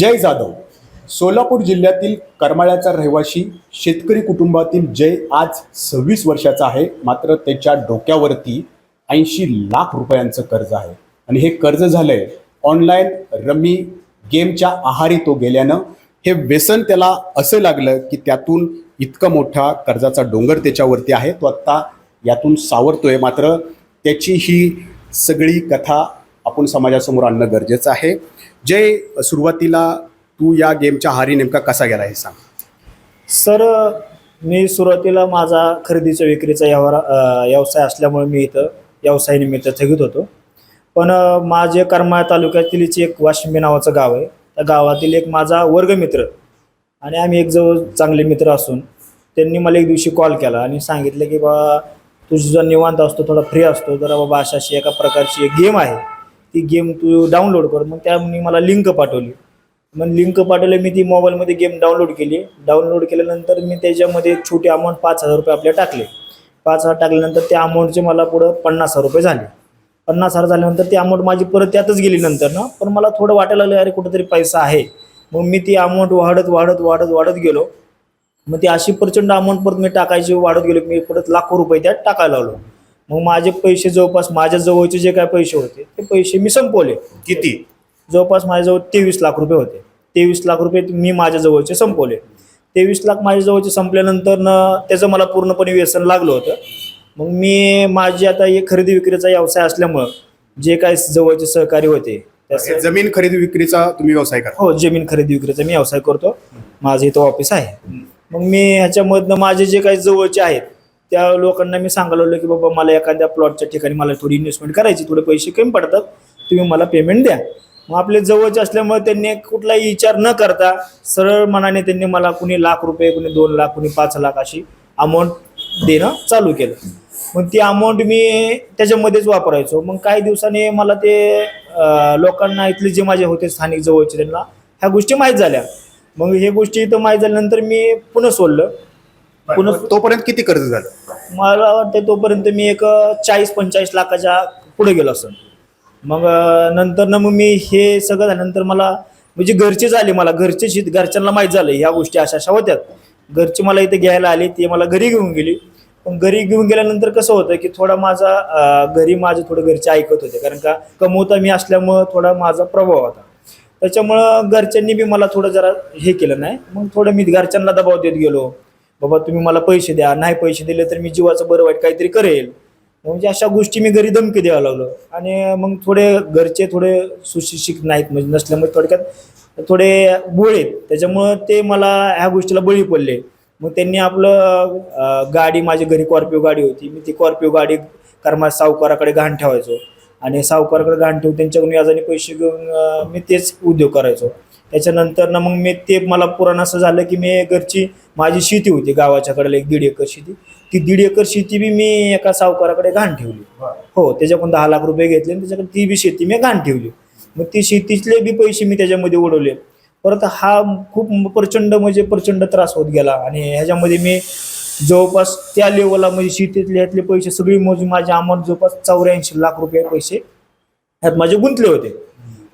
जय जाधव. सोलापूर जिल्ह्यातील करमाळ्याचा रहिवासी शेतकरी कुटुंबातील जय आज सव्वीस वर्षाचा आहे. मात्र त्याच्या डोक्यावरती ऐंशी लाख रुपयांचं कर्ज आहे. आणि हे कर्ज झालंय ऑनलाईन रमी गेमच्या आहारी तो गेल्यानं. हे व्यसन त्याला असं लागलं की त्यातून इतका मोठा कर्जाचा डोंगर त्याच्यावरती आहे. तो आत्ता यातून सावरतोय. मात्र त्याची ही सगळी कथा आपण समाजासमोर आणणं गरजेचं आहे. जय सुरुवातीला तू या गेमच्या आहारी नेमका कसा गेला हे सांग. सर मी सुरुवातीला माझा खरेदीचा विक्रीचा व्यवहार व्यवसाय असल्यामुळे मी इथं व्यवसायानिमित्त स्थगित होतो. पण माझे करमाळ तालुक्यातीलच एक वाशिंबी नावाचं गाव आहे. त्या गावातील एक माझा वर्गमित्र आणि आम्ही एक जवळ चांगले मित्र असून त्यांनी मला एक दिवशी कॉल केला आणि सांगितलं की बाबा तुझी जर निवांत असतो थोडा फ्री असतो जरा बाबा अशी अशी एका प्रकारची एक गेम आहे. ती गेम तू डाउनलोड कर. मग त्याने मला लिंक पाठवली. मग लिंक पाठवले मी ती मोबाईलमध्ये गेम डाउनलोड केली. डाउनलोड केल्यानंतर मी त्याच्यामध्ये छोटे अमाऊंट पाच हजार रुपये आपले टाकले. पाच हजार टाकल्यानंतर त्या अमाऊंटचे मला पुढं पन्नास हजार रुपये झाले. पन्नास हजार झाल्यानंतर ती अमाऊंट माझी परत त्यातच गेली नंतर ना. पण मला थोडं वाटायला लागलं अरे कुठंतरी पैसा आहे. मग मी ती अमाऊंट वाढत वाढत वाढत वाढत गेलो. मग ती अशी प्रचंड अमाऊंट परत मी टाकायची वाढत गेलो मी परत लाखो रुपये त्यात टाकायला लागलो. मग माझे पैसे जवळपास माझ्या जवळचे जे काय पैसे होते ते पैसे मी संपवले. किती? जवळपास माझ्याजवळ तेवीस लाख रुपये होते. तेवीस लाख रुपये मी माझ्या जवळचे संपवले. तेवीस लाख माझ्या जवळचे संपल्यानंतर न त्याचं मला पूर्णपणे व्यसन लागलं होतं. मग मी माझी आता एक खरेदी विक्रीचा व्यवसाय असल्यामुळं जे काय जवळचे सहकारी होते जमीन खरेदी विक्रीचा तुम्ही व्यवसाय करा हो जमीन खरेदी विक्रीचा मी व्यवसाय करतो. माझं इथं ऑफिस आहे. मग मी ह्याच्यामधनं माझे जे काही जवळचे आहेत त्या लोकांना मी सांगायला होतं की बाबा मला एखाद्या प्लॉटच्या ठिकाणी मला थोडी इन्व्हेस्टमेंट करायची थोडे पैसे कमी पडतात तुम्ही मला पेमेंट द्या. मग आपले जवळचे असल्यामुळे त्यांनी कुठलाही विचार न करता सरळ मनाने त्यांनी मला कुणी लाख रुपये कुणी दोन लाख कुणी पाच लाख अशी अमाऊंट देणं चालू केलं. मग ती अमाऊंट मी त्याच्यामध्येच वापरायचो. मग काही दिवसांनी मला ते लोकांना इथले जे माझे होते स्थानिक जवळचे त्यांना ह्या गोष्टी माहीत झाल्या. मग हे गोष्टी इथं माहीत झाल्यानंतर मी पुन्हा सोडलं. पुन्हा तोपर्यंत किती कर्ज झालं? मला वाटतं तोपर्यंत मी एक चाळीस पंचेचाळीस लाखाच्या पुढे गेलो असं. मग नंतर ना मग मी हे सगळं झाल्यानंतर मला म्हणजे घरचे झाले मला घरचे शेत घरच्यांना माहीत झालं ह्या गोष्टी अशा अशा होत्यात घरचे मला इथे घ्यायला आले ते मला घरी घेऊन गेली. पण घरी घेऊन गेल्यानंतर कसं होतं की थोडा माझा घरी माझे थोडं घरचे ऐकत होते. कारण का कमवता मी असल्यामुळं थोडा माझा प्रभाव होता. त्याच्यामुळं घरच्यांनी बी मला थोडं जरा हे केलं नाही. मग थोडं मी घरच्यांना दबाव देत गेलो. बाबा तुम्ही मला पैसे द्या. नाही पैसे दिले तर मी जीवाचं बरं वाईट काहीतरी करेल. म्हणजे अशा गोष्टी मी घरी धमकी द्यायला लागलो आणि मग थोडे घरचे थोडे सुशिक्षित नाहीत म्हणजे नसल्यामुळे थोडक्यात थोडे बोळेत त्याच्यामुळं ते मला ह्या गोष्टीला बळी पडले. मग त्यांनी आपलं गाडी माझी घरी कॉर्पिओ गाडी होती. मी ती कॉर्पिओ गाडी कर्मा सावकाराकडे घाण ठेवायचो. आणि सावकाराकडे घाण ठेवून त्यांच्याकडून व्याजाने पैसे घेऊन मी तेच उद्योग करायचो. त्याच्यानंतर ना मग मी ते मला पुराण असं झालं की मी घरची माझी शेती होती गावाच्याकडे एक दीड एकर शेती. ती दीड एकर शेती बी मी एका सावकाराकडे घाण ठेवली. हो त्याच्याकडून दहा लाख रुपये घेतले आणि त्याच्याकडे ती बी शेती मी घाण ठेवली. मग ती शेतीतले बी पैसे मी त्याच्यामध्ये उडवले. परत हा खूप प्रचंड म्हणजे प्रचंड त्रास होत गेला आणि ह्याच्यामध्ये मी जवळपास त्या लेवलला म्हणजे शेतीतले यातले पैसे सगळी मोजून माझे अमाऊंट जवळपास चौऱ्याऐंशी लाख रुपये पैसे ह्यात माझे गुंतले होते.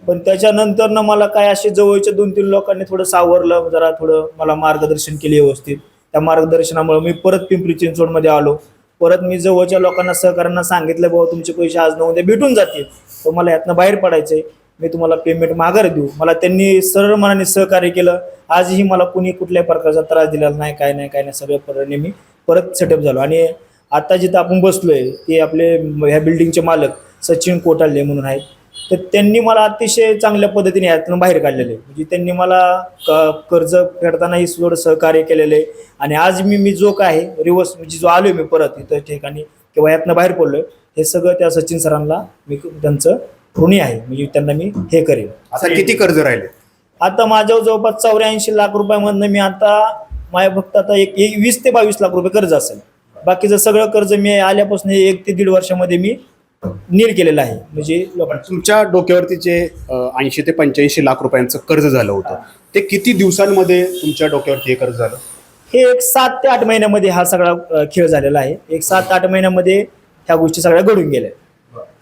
पण त्याच्यानंतर ना मला काय असे जवळच्या दोन तीन लोकांनी थोडं सावरलं जरा थोडं मला मार्गदर्शन केले व्यवस्थित. त्या मार्गदर्शनामुळे मी परत पिंपरी चिंचवडमध्ये आलो. परत मी जवळच्या लोकांना सहकाऱ्यांना सांगितलं बाबा तुमचे पैसे आज नऊ उद्या भेटून जातील. तर मला यातनं बाहेर पडायचंय. मी तुम्हाला पेमेंट माघार देऊ. मला त्यांनी सरळ मनाने सहकार्य केलं. आजही मला कुणी कुठल्याही प्रकारचा त्रास दिलेला नाही काय नाही काय नाही. सगळ्या प्रकारे मी परत सेटअप झालो. आणि आता जिथं आपण बसलोय ते आपले ह्या बिल्डिंगचे मालक सचिन कोटाले म्हणून आहेत. तर त्यांनी मला अतिशय चांगल्या पद्धतीने यातून बाहेर काढलेले आहे. म्हणजे त्यांनी मला क- कर्ज फेडतानाही थोडं सहकार्य केलेलं आहे. आणि आज मी मी जो काय आहे रिवर्स म्हणजे जो आलोय मी परत इथं ठिकाणी किंवा यातनं बाहेर पडलोय हे सगळं त्या सचिन सरांना मी त्यांचं ऋणी आहे. म्हणजे त्यांना मी हे करेन. आता किती कर्ज राहिले? आता माझ्यावर जवळपास चौऱ्याऐंशी लाख रुपयामधनं मी आता माझ्या फक्त आता एक एक वीस ते बावीस लाख रुपये कर्ज असेल. बाकीचं सगळं कर्ज मी आल्यापासून एक ते दीड वर्षामध्ये मी नील केलेलं आहे. म्हणजे पण तुमच्या डोक्यावरती जे ऐंशी ते पंच्याऐंशी लाख रुपयांचं कर्ज झालं होतं ते किती दिवसांमध्ये तुमच्या डोक्यावरती हे कर्ज झालं? हे एक सात ते आठ महिन्यामध्ये हा सगळा अ, खेळ झालेला आहे. एक सात आठ महिन्यामध्ये ह्या गोष्टी सगळ्या घडून गेल्या.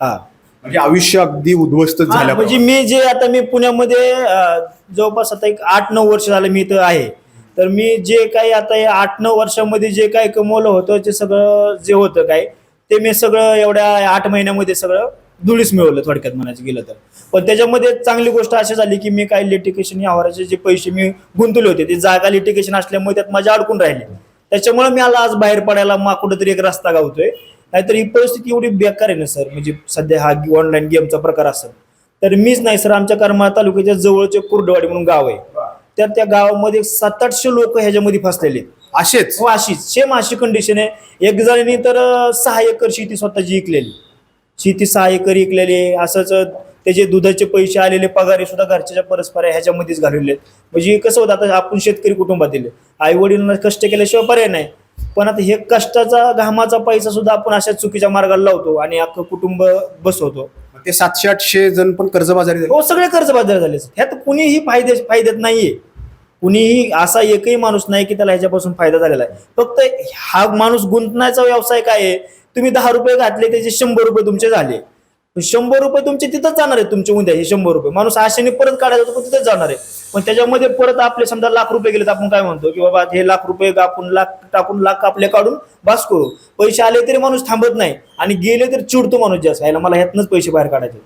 हा. म्हणजे आयुष्य अगदी उद्ध्वस्त झालं म्हणजे मी जे आता मी पुण्यामध्ये अं, जवळपास आता एक आठ नऊ वर्ष झालं मी इथं आहे. तर मी जे काही आता या आठ नऊ वर्षामध्ये जे काही कमवलं होतं ते सगळं जे होतं काय ते मी सगळं एवढ्या आठ महिन्यामध्ये सगळं धुळीस मिळवलं थोडक्यात म्हणायचं गेलं तर. पण त्याच्यामध्ये चांगली गोष्ट अशी झाली की मी काही लिटिगेशन या आवाराचे जे पैसे मी गुंतवले होते ते जागा लिटिगेशन असल्यामुळे त्यात माझ्या अडकून राहिले. त्याच्यामुळे मी आला आज बाहेर पडायला मा कुठेतरी एक रस्ता गावतोय. नाहीतर ही परिस्थिती एवढी बेकार आहे ना सर. म्हणजे सध्या हा ऑनलाईन गेमचा प्रकार असेल. तर मीच नाही सर. आमच्या करमाळा तालुक्याच्या जवळचे कुर्डवाडी म्हणून गाव आहे. तर त्या गावामध्ये सात आठशे लोक ह्याच्यामध्ये फसलेले. असेच? हो अशीच. सेम अशी कंडिशन आहे. एक जणांनी तर सहा एकर शेती स्वतःची विकलेली. शेती सहा एकर विकलेली. असंच त्याचे दुधाचे पैसे आलेले पगारे सुद्धा घरच्या परस्पर ह्याच्यामध्येच घालवले. म्हणजे कसं होतं आता आपण शेतकरी कुटुंबातील आई वडिलांना कष्ट केल्याशिवाय पर्याय नाही. पण आता हे कष्टाचा घामाचा पैसा सुद्धा आपण अशा चुकीच्या मार्गाला लावतो आणि अख्खं कुटुंब बसवतो. ते सातशे आठशे जण पण कर्जबाजारी झाले. हो सगळे कर्जबाजार झाले. ह्यात कुणीही फायदे फायद्यात नाहीये. कुणीही असा एकही माणूस नाही की त्याला ह्याच्यापासून फायदा झालेला आहे. फक्त हा माणूस गुंतण्याचा व्यवसाय काय आहे? तुम्ही दहा रुपये घातले त्याचे शंभर रुपये तुमचे झाले. शंभर रुपये तुमचे तिथंच जाणार आहे तुमचे उद्या हे शंभर रुपये. माणूस आशेने परत काढायचा तो तिथंच जाणार आहे. पण त्याच्यामध्ये परत आपले समजा लाख रुपये गेले तर आपण काय म्हणतो की बाबा हे लाख रुपये आपण लाख टाकून लाख आपले काढून बास करू. पैसे आले तरी माणूस थांबत नाही आणि गेले तर चिडतो माणूस जास्त. यायला मला ह्यातनंच पैसे बाहेर काढायचे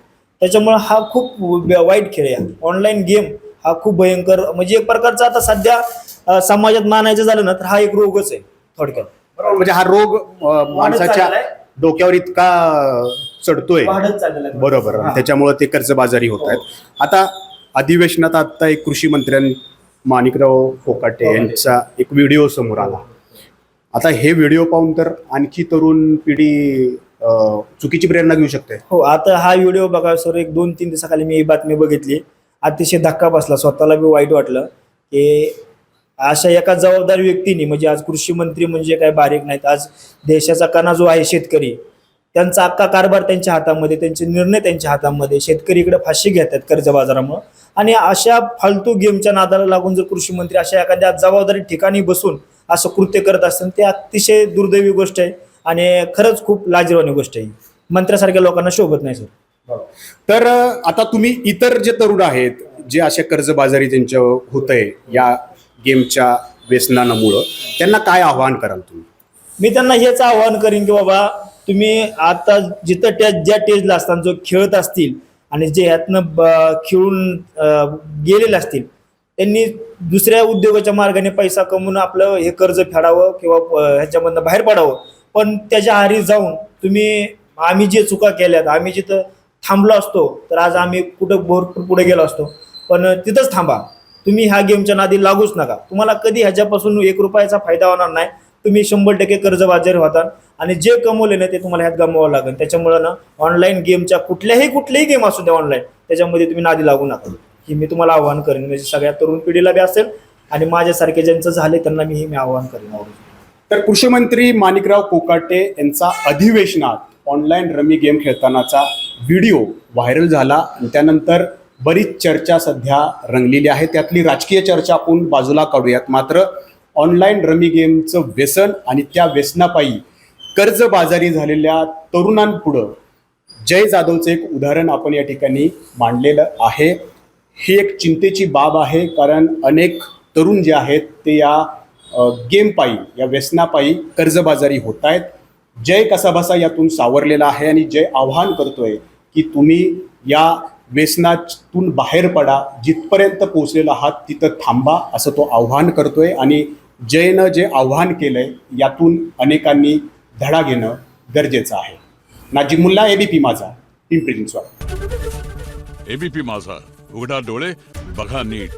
त्याच्यामुळे हा खूप वाईट खेळ आहे. ऑनलाईन गेम हा खूप भयंकर म्हणजे एक प्रकारचा आता सध्या समाजात मानायचं झालं ना तर हा एक रोगच आहे थोडक्यात. बरोबर म्हणजे हा रोग माणसाच्या. डोक्यावर इतका चढतोय. बरोबर हा. त्याच्यामुळे ते कर्जबाजारी होत आहेत. आता अधिवेशनात आता एक कृषी मंत्र्यां माणिकराव कोकाटे कोकाटे. यांचा एक व्हिडिओ समोर आला. आता हे व्हिडिओ पाहून तर आणखी तरुण पिढी चुकीची प्रेरणा घेऊ शकते. हो आता हा व्हिडिओ बघा सर एक दोन तीन दिवसाखाली मी ही बातमी बघितली. अतिशय धक्का बसला स्वतःला बी वाईट वाटलं की अशा एका जबाबदार व्यक्तीने म्हणजे आज कृषी मंत्री म्हणजे काय बारीक नाहीत आज देशाचा कणा जो आहे शेतकरी त्यांचा अख्खा कारभार त्यांच्या हातामध्ये त्यांचे निर्णय त्यांच्या हातामध्ये. शेतकरी इकडे फाशी घेतात कर्जबाजारामुळे. आणि अशा फालतू गेमच्या नादाला लागून जर कृषी मंत्री अशा एखाद्या जबाबदारी ठिकाणी बसून असं कृत्य करत असतात ते अतिशय दुर्दैवी गोष्ट आहे आणि खरंच खूप लाजीरवाणी गोष्ट आहे मंत्र्यासारख्या लोकांना शोभत नाही सर. तर आता तुम्ही इतर जे तरुण आहेत जे अशा कर्जबाजारी त्यांच्या होत आहे या गेमच्या व्यसनामुळं त्यांना काय आव्हान कराल तुम्ही? मी त्यांना हेच आवाहन करीन की बाबा तुम्ही आता जिथं त्या ज्या टेजला असताना जो खेळत असतील आणि जे ह्यातनं ब- खेळून गेलेले असतील त्यांनी दुसऱ्या उद्योगाच्या मार्गाने पैसा कमवून आपलं हे कर्ज फेडावं किंवा ह्याच्यामधनं बाहेर पडावं. पण त्याच्या आहारी जाऊन तुम्ही आम्ही जे चुका केल्यात आम्ही जिथं थांबलो असतो तर आज आम्ही कुठं भरपूर पुढे गेलो असतो. पण तिथंच थांबा. तुम्ही ह्या गेमच्या नादी लागूच नका. तुम्हाला कधी ह्याच्यापासून एक रुपयाचा फायदा होणार नाही. तुम्ही शंभर टक्के कर्जबाजारी होता आणि जे कमवले ना ते तुम्हाला ह्यात गमवावं लागेल. त्याच्यामुळं ना ऑनलाईन गेमच्या कुठल्याही कुठल्याही गेम असू द्या ऑनलाईन त्याच्यामध्ये तुम्ही नादी लागू नका. ही मी तुम्हाला आव्हान करेन. म्हणजे सगळ्या तरुण पिढीला बी असेल आणि माझ्यासारखे ज्यांचं झाले त्यांना मी हे मी आव्हान करेन. तर कृषी मंत्री माणिकराव कोकाटे यांचा अधिवेशनात ऑनलाईन रमी गेम खेळतानाचा व्हिडिओ व्हायरल झाला आणि त्यानंतर बरीच चर्चा सध्या रंगलेली आहे. त्यातली राजकीय चर्चा आपण बाजूला काढूयात. मात्र ऑनलाईन रमी गेमचं व्यसन आणि त्या व्यसनापायी कर्जबाजारी झालेल्या तरुणांपुढं जय जाधवचं एक उदाहरण आपण या ठिकाणी मांडलेलं आहे. ही एक चिंतेची बाब आहे कारण अनेक तरुण जे आहेत ते या गेमपायी या व्यसनापायी कर्जबाजारी होत आहेत जय कसाबसा यातून सावरलेला आहे आणि जय आव्हान करतोय की तुम्ही या व्यसनातून बाहेर पडा जिथपर्यंत पोहोचलेला आहात तिथं थांबा असं तो आव्हान करतोय. आणि जयनं जे आव्हान केलंय यातून अनेकांनी धडा घेणं गरजेचं आहे. नाजिमुल्ला एबीपी माझा. पिंपरी चिंचवड एबीपी माझा. उघडा डोळे बघा नीट.